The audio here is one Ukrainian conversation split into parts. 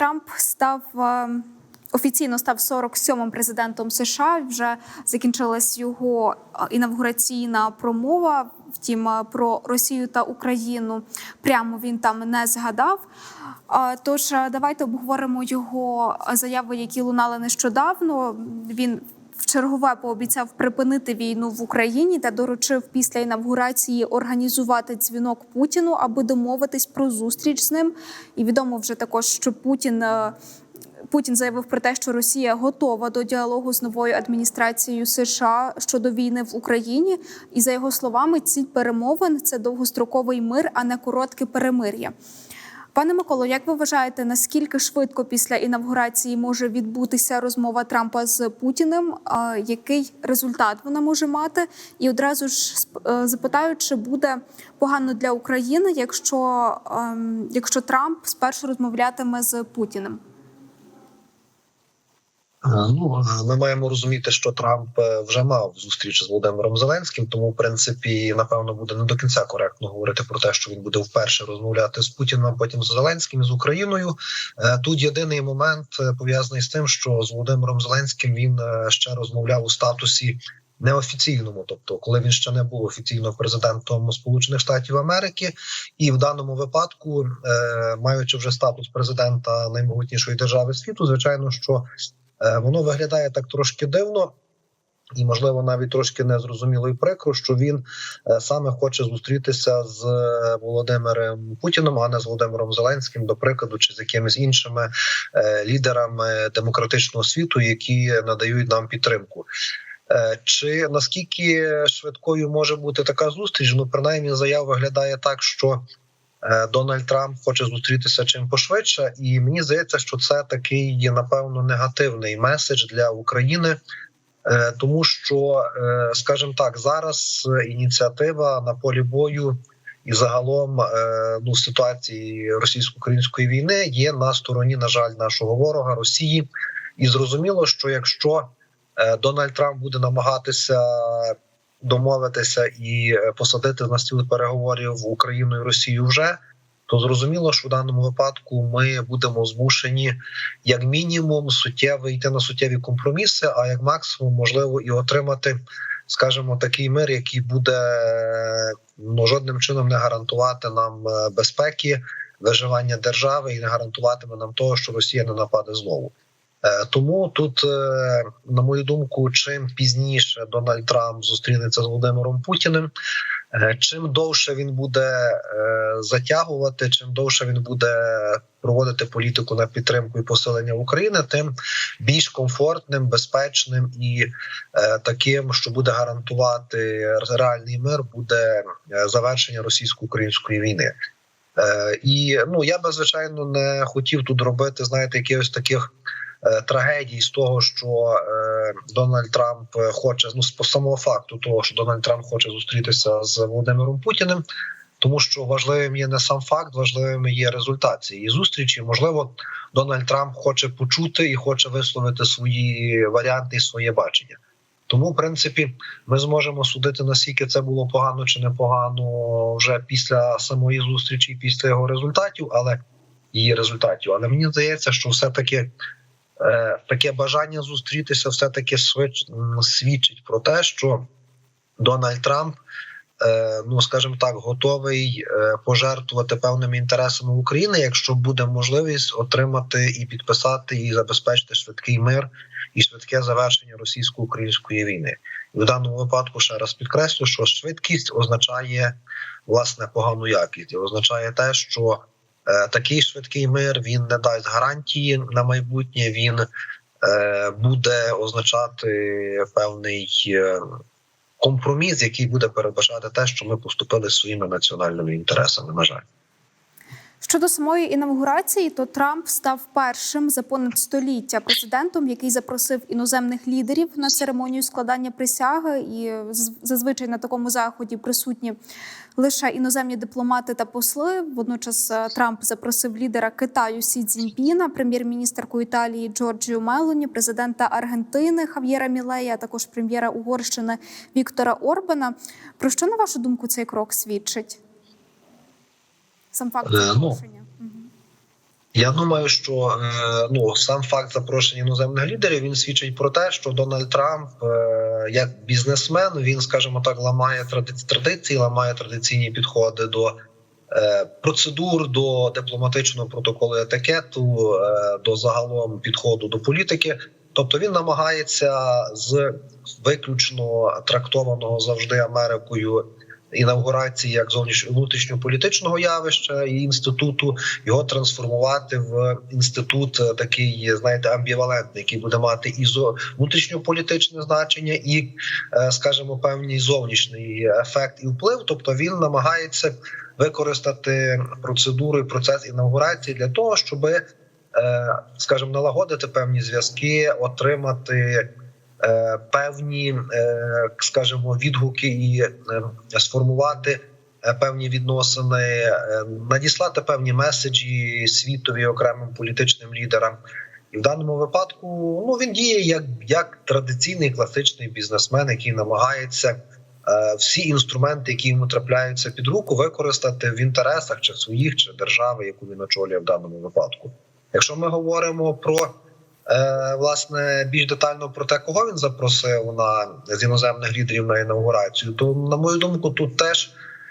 Трамп став е, офіційно став 47-м президентом США. Вже закінчилась його е, інавгураційна промова. Втім, е, про Росію та Україну прямо він там не згадав. Тож давайте обговоримо його заяви, які лунали нещодавно. Він в чергове пообіцяв припинити війну в Україні та доручив після інавгурації організувати дзвінок Путіну, аби домовитись про зустріч з ним. І відомо вже також, що Путін. е, Путін заявив про те, що Росія готова до діалогу з новою адміністрацією США щодо війни в Україні. І за його словами, ціль перемовин це довгостроковий мир, а не коротке перемир'я. Пане Миколо, як ви вважаєте, наскільки швидко після інавгурації може відбутися розмова Трампа з Путіним? Який результат вона може мати? І одразу ж е, запитаю, чи буде погано для України, якщо, ем, якщо Трамп спершу розмовлятиме з Путіним? Ну ми маємо розуміти, що Трамп е, вже мав зустріч з Володимиром Зеленським, тому в принципі напевно буде не до кінця коректно говорити про те, що він буде вперше розмовляти з Путіним, потім з Зеленським з Україною. Е, Тут єдиний момент е, пов'язаний з тим, що з Володимиром Зеленським він ще розмовляв у статусі. Неофіційному, тобто, коли він ще не був офіційно президентом Сполучених Штатів Америки, і в даному випадку, маючи вже статус президента наймогутнішої держави світу, звичайно, що Воно виглядає так трошки дивно. І, можливо, навіть трошки незрозуміло і прикро, що він е, саме хоче зустрітися з е, Володимиром Путіном, а не з Володимиром Зеленським, до прикладу, чи з якимись іншими е, лідерами демократичного світу, які надають нам підтримку. Е, Чи наскільки швидкою може бути така зустріч? Ну, принаймні, заява виглядає так, що е, Дональд Трамп хоче зустрітися чим пошвидше, і мені здається, що це такий напевно негативний меседж для України. Е, Тому що, е, скажімо так, зараз е, ініціатива на полі бою і загалом е, ну ситуації російсько-української війни є на стороні, на жаль, нашого ворога Росії. І зрозуміло, що якщо е, Дональд Трамп буде намагатися домовитися і е, посадити на стіл переговорів Україну і Росію вже. То зрозуміло, що в даному випадку ми будемо змушені як мінімум суттєво йти на суттєві компроміси, а як максимум можливо і отримати, скажімо, такий мир, який буде ну жодним чином не гарантувати нам е, безпеки, виживання держави і не гарантуватиме нам того, що Росія не нападе знову. Е, Тому тут, е, на мою думку, чим пізніше Дональд Трамп зустрінеться з Володимиром Путіним, е, чим довше він буде затягувати, чим довше він буде проводити політику на підтримку і посилення України, тим більш комфортним, безпечним і таким, що буде гарантувати реальний мир, буде завершення російсько-української війни. І ну я би звичайно не хотів тут робити, знаєте, якихось таких трагедій з того, що е, Дональд Трамп е, хоче ну з самого факту того, що Дональд Трамп хоче зустрітися з Володимиром Путіним. Тому що важливим є не сам факт, важливим є результат цієї зустрічі. Можливо, Дональд Трамп хоче почути і хоче висловити свої варіанти і своє бачення. Тому, в принципі, ми зможемо судити наскільки це було погано чи непогано вже після самої зустрічі, після його результатів, але її результатів. Але мені здається, що все таки е, таке бажання зустрітися, все таки свідчить про те, що Дональд Трамп. е, Ну, скажімо так, готовий е, пожертвувати певними інтересами України, якщо буде можливість отримати і підписати і забезпечити швидкий мир і швидке завершення російсько-української війни. І в даному випадку ще раз підкреслю, що швидкість означає власне погану якість, і означає те, що е, такий швидкий мир він не дасть гарантії на майбутнє. Він е, буде означати певний е, компроміс, який буде передбачати те, що ми поступили своїми національними інтересами. На жаль. Щодо самої інавгурації, то Трамп став першим за понад століття президентом, який запросив іноземних лідерів на церемонію складання присяги. І заз- зазвичай на такому заході присутні лише іноземні дипломати та посли. Водночас е, Трамп запросив лідера Китаю Сі Цзіньпіна, прем'єр-міністерку Італії Джорджію Мелоні, президента Аргентини Хав'єра Мілея, а також прем'єра Угорщини Віктора Орбана. Про що на вашу думку цей крок свідчить? Сам факт Е, ну, запрошення. Я думаю, що е, ну сам факт запрошення іноземних лідерів він свідчить про те, що Дональд Трамп, е, як бізнесмен, він, скажімо так, ламає тради- традиції, ламає традиційні підходи до процедур, до дипломатичного протоколу етикету, до загалом підходу до політики. Тобто він намагається з виключно трактованого завжди Америкою інавгурації як зовнішньо внутрішньополітичного явища і інституту його трансформувати в інститут е, такий, знаєте, амбівалентний, який буде мати і внутрішньополітичне значення, і, е, скажімо, певний зовнішній ефект і вплив. Тобто він намагається використати процедуру процес інавгурації для того, щоби е, скажімо, налагодити певні зв'язки, отримати е, певні, е, скажімо, відгуки і е, сформувати е, певні відносини, е, надіслати певні меседжі світові окремим політичним лідерам. І в даному випадку ну він діє як, як традиційний класичний бізнесмен, який намагається е, всі інструменти, які йому трапляються під руку, використати в інтересах чи своїх, чи держави, яку він очолює в даному випадку. Якщо ми говоримо про е, власне більш детально про те, кого він запросив на з іноземних лідерів на інаугурацію, то на мою думку, тут теж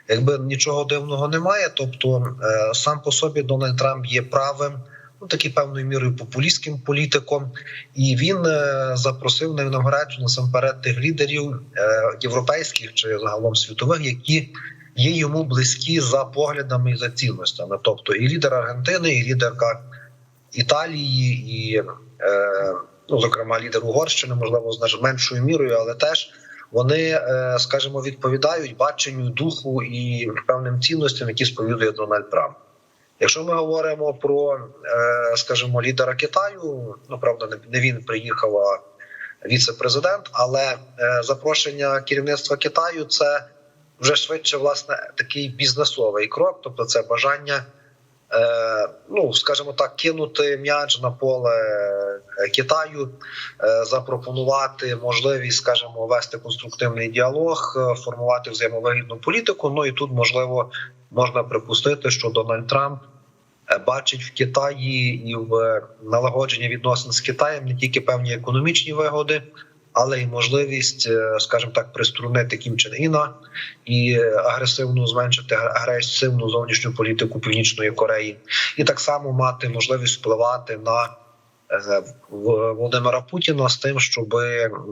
якби нічого дивного немає. Тобто, е, сам по собі Дональд Трамп є правим, ну такі певною мірою популістським політиком, і він е, запросив на інаугурацію насамперед тих лідерів е, європейських чи загалом світових, які є йому близькі за поглядами і за цінностями, тобто і лідер Аргентини, і лідерка Італії, і е, ну зокрема лідер Угорщини, можливо, з меншою мірою, але теж вони, е, скажімо, відповідають баченню духу і певним цінностям, які сповідує Дональд Трамп. Якщо ми говоримо про, е, скажімо, лідера Китаю, ну правда, не- він приїхав, а віце-президент, але запрошення керівництва Китаю це вже швидше власне такий бізнесовий крок, тобто це бажання. Е, ну, скажімо так, кинути м'яч на поле е, Китаю, е, запропонувати можливість, скажімо, вести конструктивний діалог, формувати взаємовигідну політику. Ну і тут можливо можна припустити, що Дональд Трамп бачить в Китаї і в налагодженні відносин з Китаєм не тільки певні економічні вигоди, але й можливість, е, скажімо так, приструнити Кім Чен Іна і е, агресивно зменшити агресивну зовнішню політику Північної Кореї, і так само мати можливість впливати на е, Володимира Путіна з тим, щоб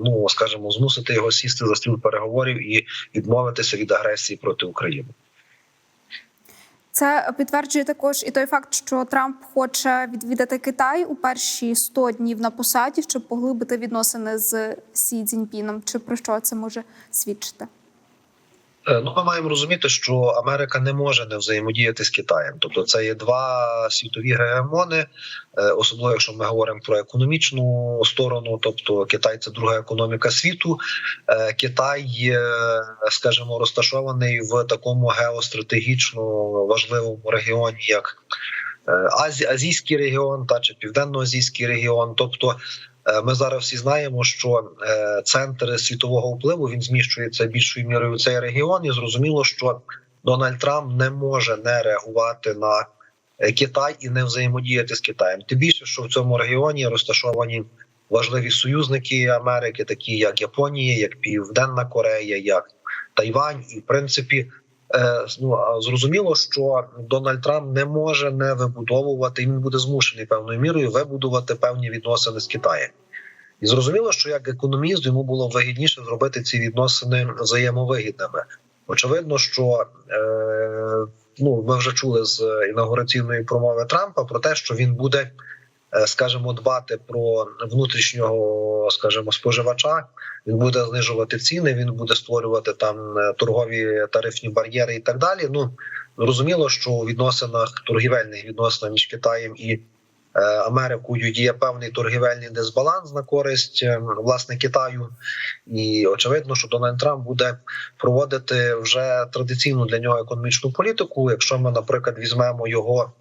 ну скажімо, змусити його сісти за стіл переговорів і відмовитися від агресії проти України. Це підтверджує також і той факт, що Трамп хоче відвідати Китай у перші 100 днів на посаді, щоб поглибити відносини з Сі Цзіньпіном. Чи про що це може свідчити? Е, Ну, ми маємо розуміти, що Америка не може не взаємодіяти з Китаєм. Тобто, це є два світові гегемони, е, особливо якщо ми говоримо про економічну сторону. Тобто, Китай це друга економіка світу. Е, Китай, є, скажімо, розташований в такому геостратегічно важливому регіоні, як Азійський регіон та чи Південно-Азійський регіон. Тобто, Ми зараз всі знаємо, що е, центр світового впливу він зміщується більшою мірою в цей регіон, і зрозуміло, що Дональд Трамп не може не реагувати на е, Китай і не взаємодіяти з Китаєм. Тим більше, що в цьому регіоні розташовані важливі союзники Америки, такі як Японія, як Південна Корея, як Тайвань, і в принципі. Е, Ну зрозуміло, що Дональд Трамп не може не вибудовувати, він буде змушений певною мірою вибудувати певні відносини з Китаєм. І зрозуміло, що як економіст йому було вигідніше зробити ці відносини взаємовигідними. Очевидно, що е, ну ми вже чули з інаугураційної промови Трампа про те, що він буде, скажімо, дбати про внутрішнього, скажімо, споживача. Він буде знижувати ціни, він буде створювати там е, торгові тарифні бар'єри і так далі. Ну зрозуміло, що у відносинах торгівельних відносинах між Китаєм і е, Америкою є певний торгівельний дисбаланс на користь е, власне Китаю, і очевидно, що Дональд Трамп буде проводити вже традиційну для нього економічну політику. Якщо ми, наприклад, візьмемо його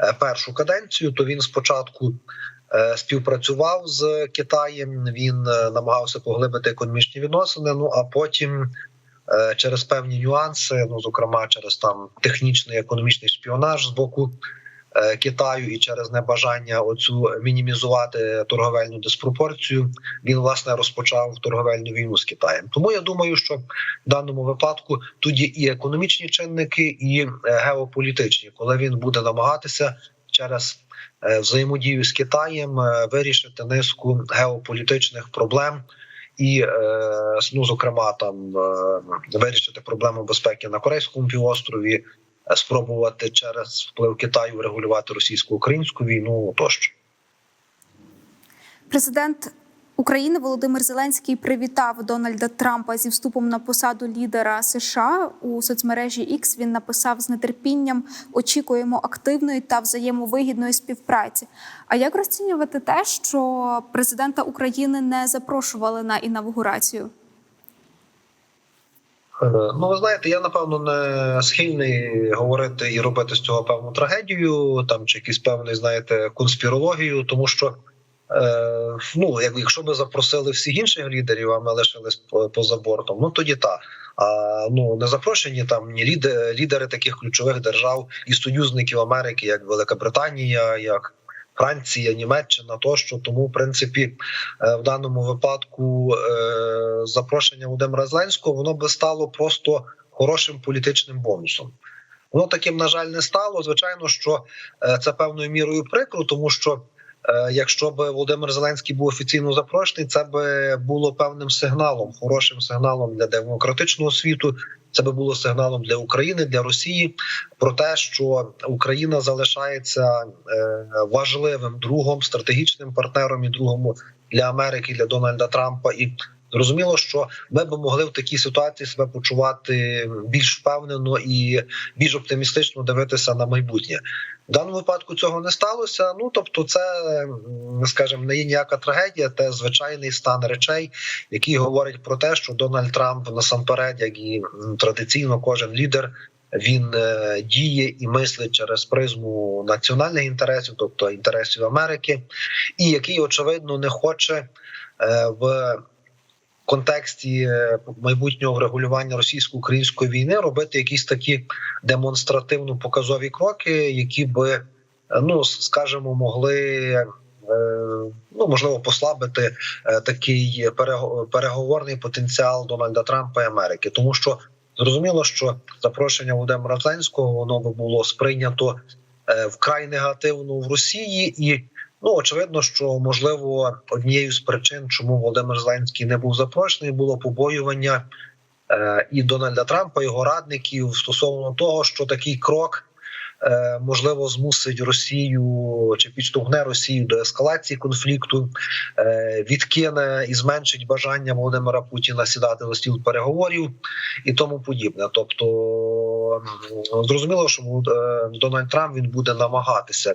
е, першу каденцію, то він спочатку е, співпрацював з Китаєм. Він намагався поглибити економічні відносини. Ну а потім. Через певні нюанси, ну зокрема через там технічний економічний шпіонаж з боку Китаю і через небажання оцю мінімізувати торговельну диспропорцію, він власне розпочав торговельну війну з Китаєм. Тому я думаю, що в даному випадку тут є і економічні чинники, і е, геополітичні, коли він буде намагатися через е, взаємодію з Китаєм е, вирішити низку геополітичних проблем. І е, ну, зокрема, там е, вирішити проблему безпеки на Корейському півострові, е, спробувати через вплив Китаю регулювати російсько-українську війну тощо. Президент України Володимир Зеленський привітав Дональда Трампа зі вступом на посаду лідера США у соцмережі X Він написав з нетерпінням: очікуємо активної та взаємовигідної співпраці. А як розцінювати те, що президента України не запрошували на інавгурацію? Е, Ну, ви знаєте, я напевно не схильний говорити і робити з цього певну трагедію, там чи якийсь певний, знаєте, конспірологію, тому що. Е, ну, якщо би запросили всіх інших лідерів, а ми лишились по- поза бортом, ну тоді так. А ну не запрошені там ні лідери, лідери таких ключових держав і союзників Америки, як Велика Британія, як Франція, Німеччина тощо. Тому, в принципі, е, в даному випадку е, запрошення Володимира Зеленського воно би стало просто хорошим політичним бонусом. Воно таким, на жаль, не стало. Звичайно, що е, це певною мірою прикро, тому що. Якщо б Володимир Зеленський був офіційно запрошений, це би було певним сигналом, хорошим сигналом для демократичного світу. Це би було сигналом для України, для Росії про те, що Україна залишається е, важливим другом, стратегічним партнером і другом для Америки, для Дональда Трампа. І зрозуміло, що ми б могли в такій ситуації себе почувати більш впевнено і більш оптимістично дивитися на майбутнє. В даному випадку цього не сталося. Ну тобто, це скажімо, не є ніяка трагедія, це звичайний стан речей, який говорить про те, що Дональд Трамп насамперед, як і традиційно, кожен лідер. Він е, діє і мислить через призму національних інтересів, тобто інтересів Америки, і який очевидно не хоче е, в контексті е, майбутнього врегулювання російсько-української війни робити якісь такі демонстративно показові кроки, які би е, ну скажімо, могли. е, Ну, можливо, послабити такий перего- переговорний потенціал Дональда Трампа і Америки, тому що зрозуміло, що запрошення Володимира Зеленського воно би було сприйнято вкрай негативно в Росії, і ну очевидно, що можливо однією з причин, чому Володимир Зеленський не був запрошений, було побоювання е, і Дональда Трампа, його радників стосовно того, що такий крок. е, Можливо, змусить Росію чи підштовхне Росію до ескалації конфлікту, е, відкине і зменшить бажання Володимира Путіна сідати за стіл переговорів і тому подібне. Тобто зрозуміло, що е, Дональд Трамп він буде намагатися,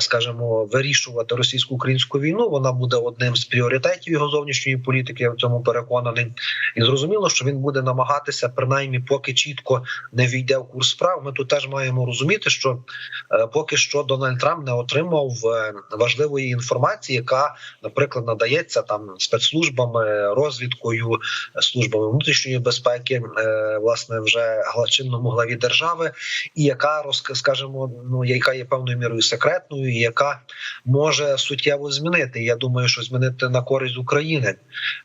скажімо, вирішувати російсько-українську війну. Вона буде одним з пріоритетів його зовнішньої політики. Я в цьому переконаний. І зрозуміло, що він буде намагатися, принаймні, поки чітко не війде в курс справ. Ми тут теж маємо розуміти, що е, поки що Дональд Трамп не отримав е, важливої інформації, яка, наприклад, надається там спецслужбами, розвідкою, е, службами внутрішньої безпеки, е, власне, вже чинному главі держави, і яка скажімо, ну яка є певною мірою секретною, і яка може суттєво змінити. Я думаю, що змінити на користь України,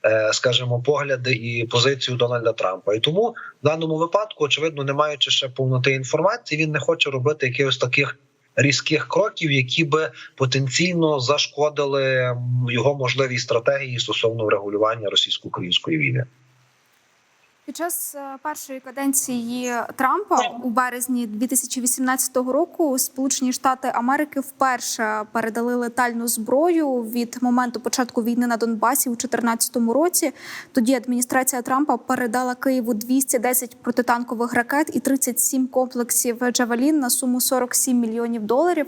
е, скажімо, погляди і позицію Дональда Трампа. І тому в даному випадку, очевидно, не маючи ще повноти інформації, він не хоче робити якихось таких. Різких кроків, які би потенційно зашкодили його можливій стратегії стосовно врегулювання російсько-української війни. Під час е, першої каденції Трампа у березні 2018 року Сполучені Штати Америки вперше передали летальну зброю від моменту початку війни на Донбасі у 2014 році. Тоді адміністрація Трампа передала Києву 210 протитанкових ракет і 37 комплексів Джавелін на суму 47 мільйонів доларів.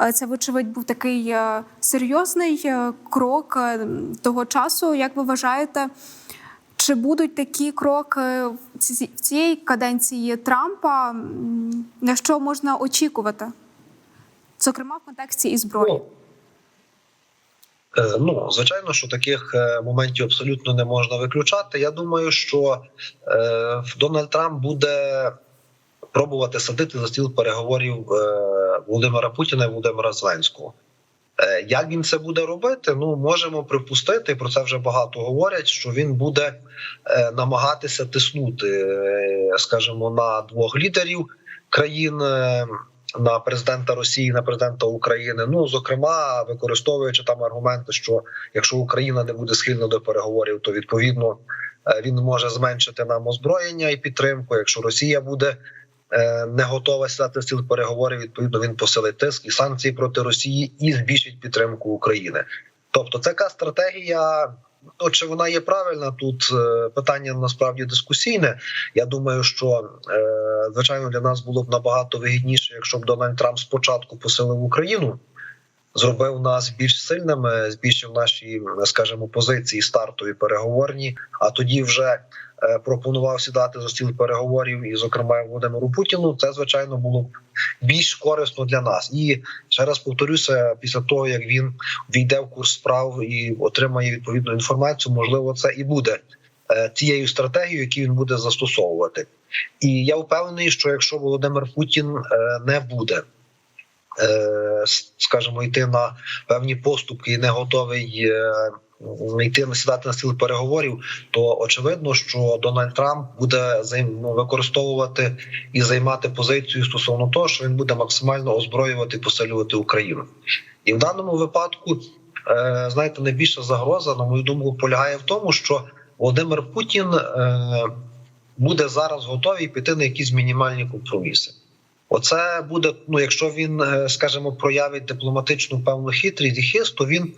Е, Це, вочевидь, був такий е, серйозний крок того часу. Як ви вважаєте? Чи будуть такі кроки в ці- в цієї каденції Трампа? На що можна очікувати? Зокрема, в контексті і зброї. Е, Ну, звичайно, що таких е, моментів абсолютно не можна виключати. Я думаю, що е, Дональд Трамп буде пробувати садити за стіл переговорів Володимира Путіна і Володимира Зеленського. Е, Як він це буде робити? Ну можемо припустити, про це вже багато говорять. Що він буде е, намагатися тиснути, е, скажімо, на двох лідерів країн. На президента Росії, на президента України, ну зокрема, використовуючи там аргументи, що якщо Україна не буде схильна до переговорів, то відповідно він може зменшити нам озброєння і підтримку. Якщо Росія буде не готова сідати з цих переговорів, відповідно він посилить тиск і санкції проти Росії і збільшить підтримку України. Тобто, така стратегія. Ну, чи вона є правильна? Тут е, питання насправді дискусійне. Я думаю, що е, звичайно для нас було б набагато вигідніше, якщо б Дональд Трамп спочатку посилив Україну, зробив нас більш сильними, збільшив наші, скажімо, позиції стартові переговорні. А тоді вже е, пропонував сідати за стіл переговорів, і, зокрема, Володимиру Путіну. Це звичайно було б більш корисно для нас. І ще раз повторюся, після того як він війде в курс справ і отримає відповідну інформацію, можливо, це і буде е, тією стратегією, яку він буде застосовувати. І я впевнений, що якщо Володимир Путін е, не буде. е, Скажімо, йти на певні поступки і не готовий е, йти сідати на стіл переговорів, то очевидно, що Дональд Трамп буде ну, використовувати і займати позицію стосовно того, що він буде максимально озброювати і посилювати Україну. І в даному випадку, е, знаєте, найбільша загроза, на мою думку, полягає в тому, що Володимир Путін е, буде зараз готовий піти на якісь мінімальні компроміси. Оце буде, ну якщо він, е, скажімо, проявить дипломатичну певну хитрість і хист, то він,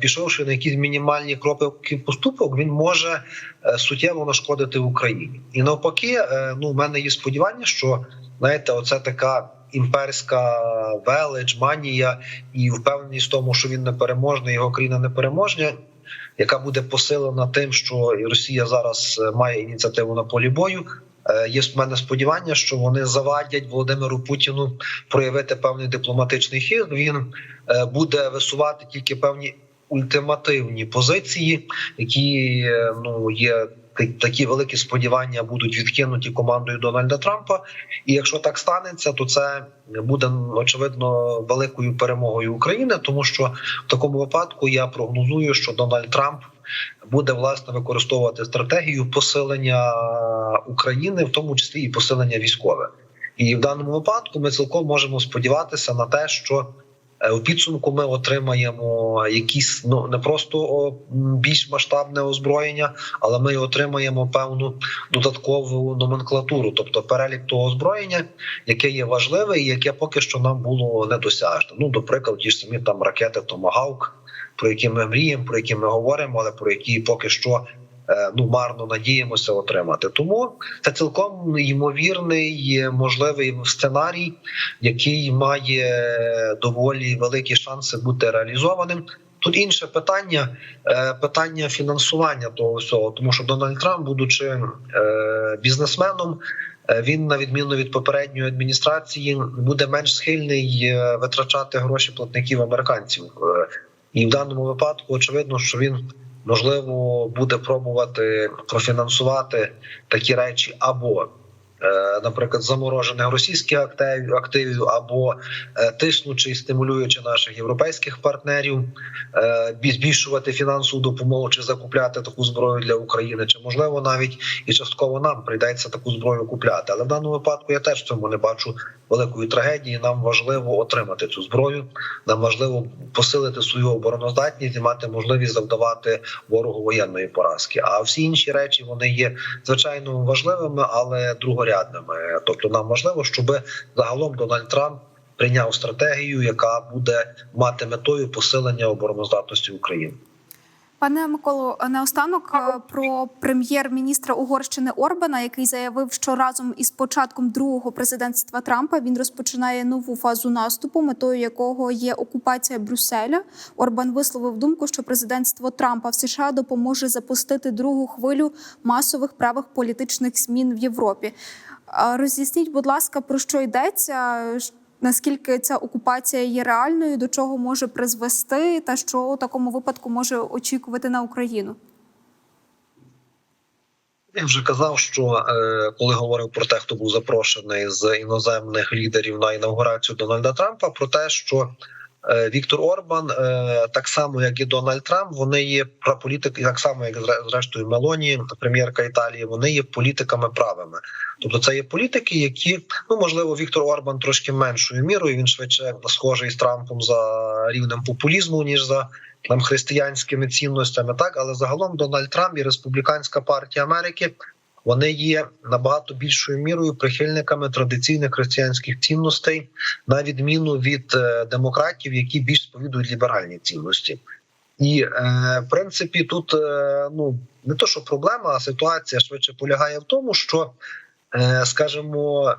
пішовши на якісь мінімальні кроки поступок, він може е, суттєво нашкодити Україні. І навпаки, е, ну в мене є сподівання, що знаєте, оце така імперська велич, манія і впевненість в тому, що він непереможний, його країна непереможня, яка буде посилена тим, що Росія зараз е, має ініціативу на полі бою. Е, Є в мене сподівання, що вони завадять Володимиру Путіну проявити певний дипломатичний хід. Він е, буде висувати тільки певні ультимативні позиції, які е, ну є такі великі сподівання будуть відкинуті командою Дональда Трампа. І якщо так станеться, то це буде очевидно великою перемогою України, тому що в такому випадку я прогнозую, що Дональд Трамп буде власне використовувати стратегію посилення України, в тому числі і посилення військове. І в даному випадку ми цілком можемо сподіватися на те, що у підсумку ми отримаємо якісь ну не просто більш масштабне озброєння, але ми отримаємо певну додаткову номенклатуру, тобто перелік того озброєння, яке є важливе і яке поки що нам було недосяжне. Ну, до прикладу, ті ж самі там ракети Томагавк, про які ми мріємо, про які ми говоримо, але про які поки що. Е, Ну, марно надіємося отримати. Тому це цілком ймовірний можливий сценарій, який має доволі великі шанси бути реалізованим. Тут інше питання е, питання фінансування того всього, тому що Дональд Трамп, будучи е, бізнесменом, він на відміну від попередньої адміністрації буде менш схильний витрачати гроші платників американців. І в даному випадку очевидно, що він можливо буде пробувати профінансувати такі речі або Наприклад, заморожених російських активів, активів або е, тиснучи і стимулюючи наших європейських партнерів, е, збільшувати фінансову допомогу чи закупляти таку зброю для України, чи можливо навіть і частково нам прийдеться таку зброю купляти. Але в даному випадку я теж в цьому не бачу великої трагедії. Нам важливо отримати цю зброю. Нам важливо посилити свою обороноздатність і мати можливість завдавати ворогу воєнної поразки. А всі інші речі вони є звичайно важливими, але другорядними. Тобто, нам важливо, щоб загалом Дональд Трамп прийняв стратегію, яка буде мати метою посилення обороноздатності України. Пане Миколо, наостанок е, про прем'єр-міністра Угорщини Орбана, який заявив, що разом із початком другого президентства Трампа він розпочинає нову фазу наступу, метою якого є окупація Брюсселя. Орбан висловив думку, що президентство Трампа в США допоможе запустити другу хвилю масових правих політичних змін в Європі. Роз'ясніть, будь ласка, про що йдеться? Наскільки ця окупація є реальною, до чого може призвести, та що у такому випадку може очікувати на Україну? Я вже казав, що е, коли говорив про те, хто був запрошений з іноземних лідерів на інаугурацію Дональда Трампа, про те, що Віктор Орбан, е, так само як і Дональд Трамп, вони є праполітики, так само як зрештою Мелоні, прем'єрка Італії, вони є політиками правими. Тобто, це є політики, які ну можливо Віктор Орбан трошки меншою мірою. Він швидше схожий з Трампом за рівнем популізму ніж за там християнськими цінностями, так але загалом Дональд Трамп і Республіканська партія Америки вони є набагато більшою мірою прихильниками традиційних християнських цінностей, на відміну від е, демократів, які більш сповідують ліберальні цінності. І е, в принципі, тут е, ну не то, що проблема, а ситуація швидше полягає в тому, що, скажімо,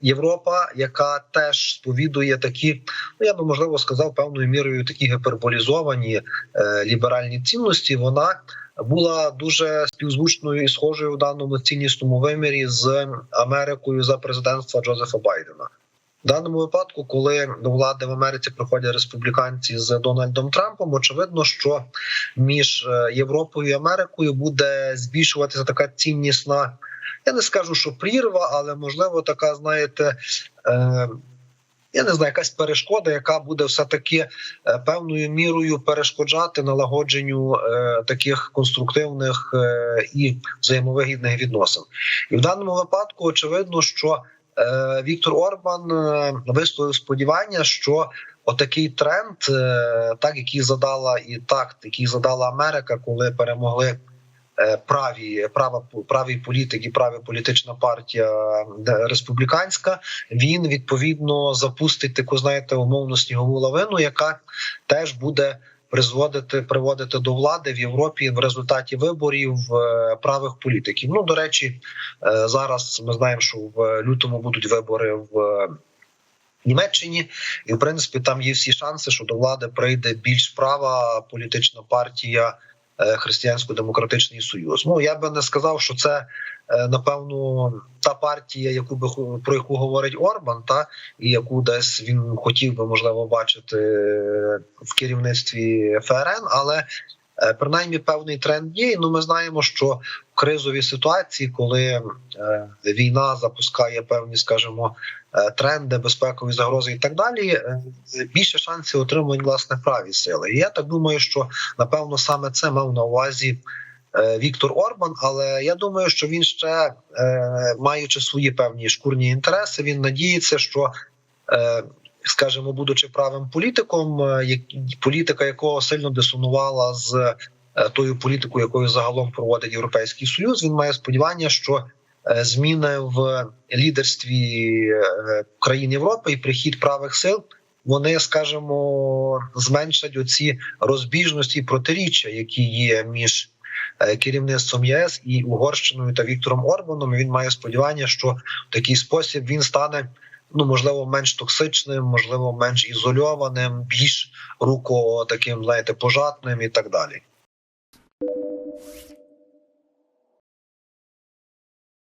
Європа, яка теж сповідує такі, ну я би можливо сказав, певною мірою такі гіперболізовані е, ліберальні цінності, вона була дуже співзвучною і схожою в даному ціннісному вимірі з Америкою за президентства Джозефа Байдена. В даному випадку, коли до влади в Америці приходять республіканці з Дональдом Трампом, очевидно, що між е, Європою і Америкою буде збільшуватися така ціннісна. Я не скажу, що прірва, але можливо така, знаєте, е, я не знаю, якась перешкода, яка буде все таки е, певною мірою перешкоджати налагодженню е, таких конструктивних е, і взаємовигідних відносин. І в даному випадку очевидно, що Віктор Орбан висловив сподівання, що отакий тренд, так який задала і такт, який задала Америка, коли перемогли. Е, Праві права праві політики, праві політична партія республіканська. Він відповідно запустить таку, знаєте, умовну снігову лавину, яка теж буде призводити приводити до влади в Європі в результаті виборів е, правих політиків. Ну до речі, е, зараз ми знаємо, що в лютому будуть вибори в. Німеччині, і в принципі там є всі шанси, що до влади прийде більш права політична партія е, Християнсько-демократичний союз. Ну я би не сказав, що це е, напевно та партія, яку би про яку говорить Орбан, та і яку десь він хотів би можливо бачити е, в керівництві ФРН, але е, принаймні певний тренд є. Ну ми знаємо, що в кризовій ситуації, коли е, війна запускає певні, скажімо, е, тренди, безпекові загрози і так далі, е, більше шансів отримують власне праві сили. І я так думаю, що напевно саме це мав на увазі. е, Віктор Орбан, але я думаю, що він ще е, маючи свої певні шкурні інтереси, він надіється, що е, скажімо, будучи правим політиком, е, політика якого сильно дисонувала з е, тою політикою, якою загалом проводить європейський союз, він має сподівання, що е, зміни в лідерстві країн Європи і прихід правих сил. Вони, скажімо, зменшать оці розбіжності і протиріччя, які є між керівництвом ЄС і Угорщиною та Віктором Орбаном. Він має сподівання, що в такий спосіб він стане ну можливо менш токсичним, можливо, менш ізольованим, більш руко таким, знаєте, пожатним і так далі.